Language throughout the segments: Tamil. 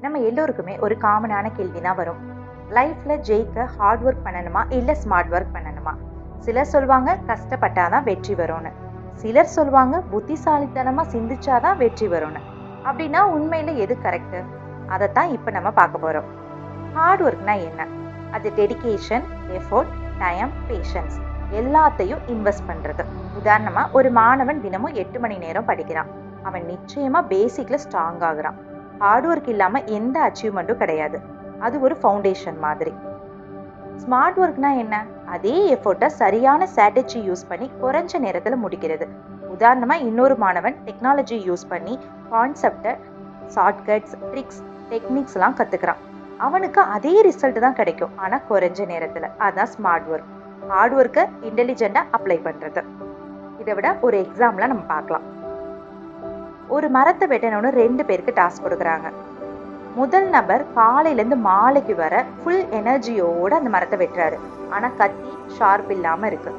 நம்ம எல்லோருக்குமே ஒரு காமனான கேள்வி தான் வரும். லைஃப்ல ஜெயிக்க ஹார்ட் ஒர்க் பண்ணணுமா? இல்ல ஸ்மார்ட் ஒர்க் பண்ணணுமா? சிலர் சொல்லுவாங்க கஷ்டப்பட்டாதான் வெற்றி வரும்னு. சிலர் சொல்லுவாங்க புத்திசாலித்தனமா சிந்திச்சாதான் வெற்றி வரும்னு. அப்படின்னா உண்மையில எது கரெக்ட் அதைத்தான் இப்போ நம்ம பார்க்க போறோம். ஹார்ட் ஒர்க்னா என்ன? அது டெடிகேஷன் எஃபோர்ட் டைம் பேஷன்ஸ் எல்லாத்தையும் இன்வெஸ்ட் பண்றது. உதாரணமா ஒரு மாணவன் தினமும் எட்டு மணி நேரம் படிக்கிறான். அவன் நிச்சயமா பேசிக்ல ஸ்ட்ராங் ஆகுறான். ஹார்ட் ஒர்க் இல்லாமல் எந்த அச்சீவ்மெண்ட்டும் கிடையாது. அது ஒரு ஃபவுண்டேஷன் மாதிரி. ஸ்மார்ட் ஒர்க்னா என்ன? அதே எஃபோர்ட்டை சரியான ஸ்ட்ராட்டஜி யூஸ் பண்ணி குறைஞ்ச நேரத்தில் முடிக்கிறது. உதாரணமாக இன்னொரு மாணவன் டெக்னாலஜி யூஸ் பண்ணி கான்செப்டை ஷார்ட்கட்ஸ் ட்ரிக்ஸ் டெக்னிக்ஸ்லாம் கற்றுக்கிறான் அவனுக்கு அதே ரிசல்ட் தான் கிடைக்கும். ஆனால் குறைஞ்ச நேரத்தில். அதுதான் ஸ்மார்ட் ஒர்க் ஹார்ட் ஒர்க்கை இன்டெலிஜெண்ட்டாக அப்ளை பண்ணுறது இதை விட ஒரு எக்ஸாம்பிளாக நம்ம பார்க்கலாம். ஒரு மரத்தை வெட்டணும்னு ரெண்டு பேருக்கு டாஸ்க் கொடுக்குறாங்க. முதல் நபர் காலையிலேருந்து மாலைக்கு வர ஃபுல் எனர்ஜியோட அந்த மரத்தை வெட்டுறாரு. ஆனால் கத்தி ஷார்ப் இல்லாமல் இருக்கு.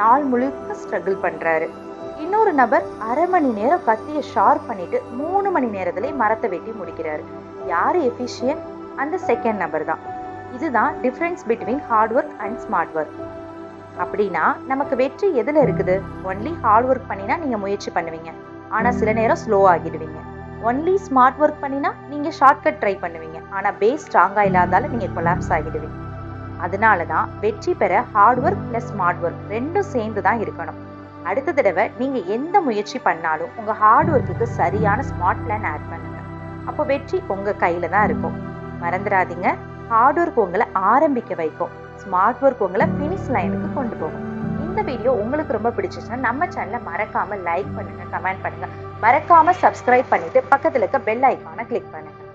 நாள் முழுக்க ஸ்ட்ரகிள் பண்ணுறாரு இன்னொரு நபர் அரை மணி நேரம் கத்தியை ஷார்ப் பண்ணிட்டு மூணு மணி நேரத்திலே மரத்தை வெட்டி முடிக்கிறாரு. யார் எஃபிஷியன்ட் அந்த செகண்ட் நபர் தான். இதுதான் difference between hard work and smart work அப்படின்னா நமக்கு வெற்றி எதில் இருக்குது? ஒன்லி ஹார்ட் ஒர்க் பண்ணினா நீங்கள் முயற்சி பண்ணுவீங்க. ஆனால் சில நேரம் ஸ்லோ ஆகிடுவீங்க. ஒன்லி ஸ்மார்ட் ஒர்க் பண்ணினா நீங்கள் ஷார்ட்கட் ட்ரை பண்ணுவீங்க. ஆனால் பேஸ் ஸ்ட்ராங்காக இல்லாதால நீங்கள் கொலாப்ஸ் ஆகிடுவீங்க. அதனால தான் வெற்றி பெற hard work plus smart work ரெண்டும் சேர்ந்து தான் இருக்கணும். அடுத்த தடவை நீங்கள் எந்த முயற்சி பண்ணாலும் உங்கள் ஹார்ட் ஒர்க்குக்கு சரியான ஸ்மார்ட் பிளான் ஆட் பண்ணுங்க. அப்போ வெற்றி உங்கள் கையில் தான் இருக்கும். மறந்துடாதீங்க. ஹார்ட் ஒர்க் உங்களை ஆரம்பிக்க வைக்கும். ஸ்மார்ட் ஒர்க் உங்களை ஃபினிஷ் லைனுக்கு கொண்டு போகும். இந்த வீடியோ உங்களுக்கு ரொம்ப பிடிச்சிச்சுன்னா நம்ம சேனலை மறக்காம லைக் பண்ணுங்க கமெண்ட் பண்ணுங்க. மறக்காம சப்ஸ்கிரைப் பண்ணிட்டு பக்கத்துல இருக்க பெல் ஐக்கானை கிளிக் பண்ணுங்க.